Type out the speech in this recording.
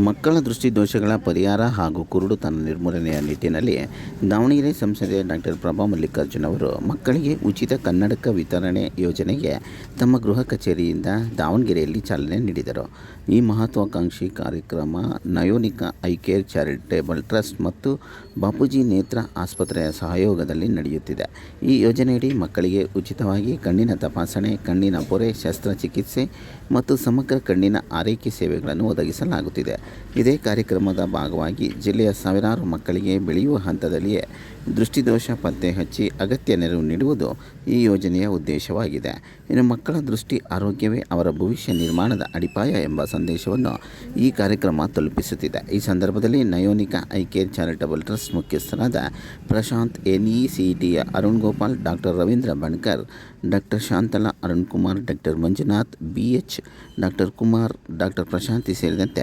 ಮಕ್ಕಳ ದೃಷ್ಟಿದೋಷಗಳ ಪರಿಹಾರ ಹಾಗೂ ಕುರುಡುತನ ನಿರ್ಮೂಲನೆಯ ನಿಟ್ಟಿನಲ್ಲಿ ದಾವಣಗೆರೆ ಸಂಸದೆ ಡಾಕ್ಟರ್ ಪ್ರಭಾ ಮಲ್ಲಿಕಾರ್ಜುನ್ ಅವರು ಮಕ್ಕಳಿಗೆ ಉಚಿತ ಕನ್ನಡಕ ವಿತರಣೆ ಯೋಜನೆಗೆ ತಮ್ಮ ಗೃಹ ಕಚೇರಿಯಿಂದ ದಾವಣಗೆರೆಯಲ್ಲಿ ಚಾಲನೆ ನೀಡಿದರು. ಈ ಮಹತ್ವಾಕಾಂಕ್ಷಿ ಕಾರ್ಯಕ್ರಮ ನಯೋನಿಕಾ ಐಕೇರ್ ಚಾರಿಟೇಬಲ್ ಟ್ರಸ್ಟ್ ಮತ್ತು ಬಾಪೂಜಿ ನೇತ್ರ ಆಸ್ಪತ್ರೆಯ ಸಹಯೋಗದಲ್ಲಿ ನಡೆಯುತ್ತಿದೆ. ಈ ಯೋಜನೆಯಡಿ ಮಕ್ಕಳಿಗೆ ಉಚಿತವಾಗಿ ಕಣ್ಣಿನ ತಪಾಸಣೆ, ಕಣ್ಣಿನ ಪೊರೆ ಶಸ್ತ್ರಚಿಕಿತ್ಸೆ ಮತ್ತು ಸಮಗ್ರ ಕಣ್ಣಿನ ಆರೈಕೆ ಸೇವೆಗಳನ್ನು ಒದಗಿಸಲಾಗುತ್ತಿದೆ. ಇದೇ ಕಾರ್ಯಕ್ರಮದ ಭಾಗವಾಗಿ ಜಿಲ್ಲೆಯ ಸಾವಿರಾರು ಮಕ್ಕಳಿಗೆ ಬೆಳೆಯುವ ಹಂತದಲ್ಲಿಯೇ ದೃಷ್ಟಿದೋಷ ಪತ್ತೆ ಹಚ್ಚಿ ಅಗತ್ಯ ನೆರವು ನೀಡುವುದು ಈ ಯೋಜನೆಯ ಉದ್ದೇಶವಾಗಿದೆ. ಇನ್ನು ಮಕ್ಕಳ ದೃಷ್ಟಿ ಆರೋಗ್ಯವೇ ಅವರ ಭವಿಷ್ಯ ನಿರ್ಮಾಣದ ಅಡಿಪಾಯ ಎಂಬ ಸಂದೇಶವನ್ನು ಈ ಕಾರ್ಯಕ್ರಮ ತಲುಪಿಸುತ್ತಿದೆ. ಈ ಸಂದರ್ಭದಲ್ಲಿ ನಯೋನಿಕಾ ಕೇರ್ ಚಾರಿಟಬಲ್ ಟ್ರಸ್ಟ್ ಮುಖ್ಯಸ್ಥರಾದ Prashant N E C ಟಿಯ Arun Gopal doctor Ravindra Bankar doctor Shantala, Arun Kumar doctor Manjunath, B. H. Doctor Kumar doctor Prashanthi ಸೇರಿದಂತೆ